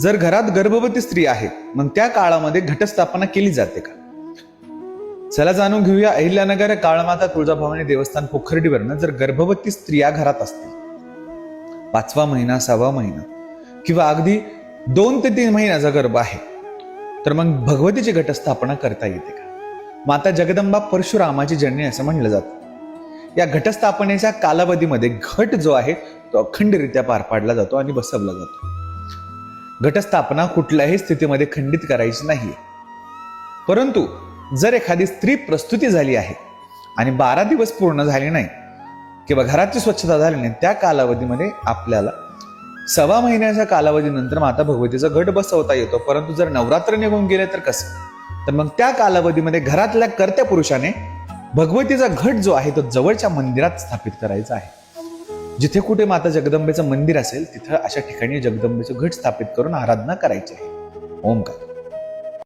जर घरात गर्भवती स्त्री आहे मग त्या काळामध्ये घटस्थापना केली जाते का? चला जाणून घेऊया अहिल्यानगर काळमाता तुळजाभवानी देवस्थान पोखर्डीवरनं जर गर्भवती स्त्रिया घरात असतील. पाचवा महिना सहावा महिना किंवा अगदी दोन ते तीन महिन्याचा गर्भ आहे तर मग भगवतीची घटस्थापना करता येते का? माता जगदंबा परशुरामाची जननी असं म्हणलं जातं. या घटस्थापनेच्या कालावधीमध्ये घट जो आहे तो अखंडरित्या पार पाडला जातो आणि बसवला जातो. घटस्थापना कुठल्याही स्थितीमध्ये खंडित करायची नाही परंतु जर एखादी स्त्री प्रस्तुती झाली आहे आणि बारा दिवस पूर्ण झाले नाही किंवा घराची स्वच्छता झाली नाही त्या कालावधीमध्ये आपल्याला सव्वा महिन्याच्या कालावधीनंतर माता भगवतीचा घट बसवता येतो. परंतु जर नवरात्र निघून गेले तर कसं? तर मग त्या कालावधीमध्ये घरातल्या कर्त्या पुरुषाने भगवतीचा घट जो आहे तो जवळच्या मंदिरात स्थापित करायचा आहे. जिथे कुठे माता जगदंबेचं मंदिर असेल तिथं अशा ठिकाणी जगदंबेचं घट स्थापित करून आराधना करायची आहे. ओमकार